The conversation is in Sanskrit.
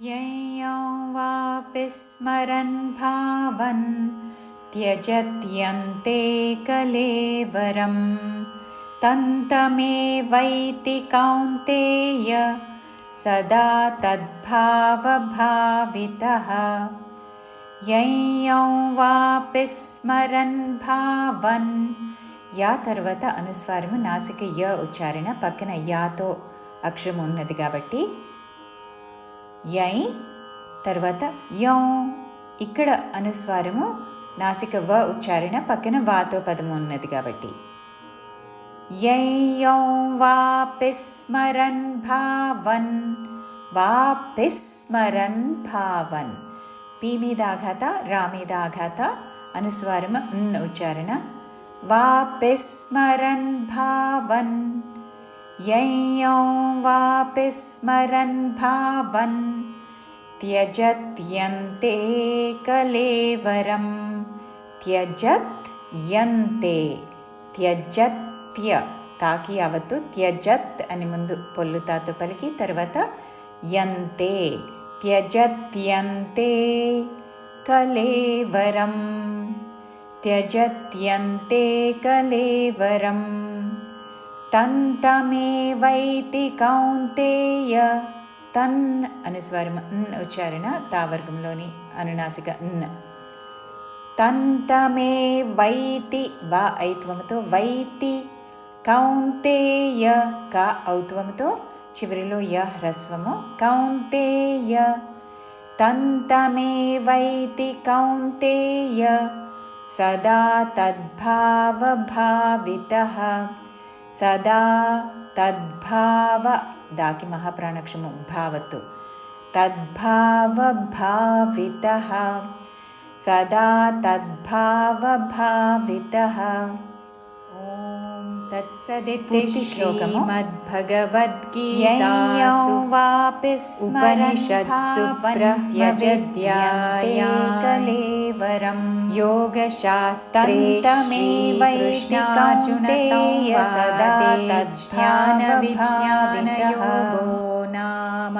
यं वापि स्मरन् भावन् त्यजत्यन्ते कलेवरं तन्तमेवैति कौन्तेय सदा तद्भावभावितः यं वापि स्मरन् భావన్ యా తర్వాత అనుస్వారము నాసిక య ఉచ్చారణ పక్కన యాతో అక్షరం ఉన్నది కాబట్టి యై తర్వాత యం ఇక్కడ అనుస్వారము నాసిక వ ఉచ్చారణ పక్కన వాతో పదము ఉన్నది కాబట్టి. యై వాపిస్మరన్ భావన్ వాపిస్మరన్ భావన్. పి మీద ఆఘాత రా మీద ఆఘాత అనుస్వారము ఉచ్చారణ. వాపిస్మరన్ భావన్. यं वापि स्मरन् भावन् त्यजत्यन्ते कलेवरं त्यजत् यन्ते త్యజత్య తాకి యావత్తు త్యజత్ అని ముందు పొల్లుతాతో పలికి తర్వాత యంతే త్యజత్యంతే కలేవరం త్యజత్యంతే కలేవరం తంతమేవైతి కౌంతేయ. తన్ అనుస్వారం న్ ఉచ్చారణ తావర్గంలోని అనునాసిక తంతమే వైతి వా ఐత్వముతో వైతి కౌంతేయ క ఔత్వముతో చివరిలో య హ్రస్వము కౌంతేయ. తంతమే వైతి కౌంతేయ సదా తద్భావభావిత. सदा तद्भाव दाकि महाप्राणक्षमं भावतु। तद्भावभावितः। सदा तद्भावभावितः। तत्सदिति श्रीमद्भगवद्गीतासु वापि उपनिषत्सु बरह्यजद्याया कलेवरं योगशास्त्रमेवैष्णकार्जुनस्य नाम।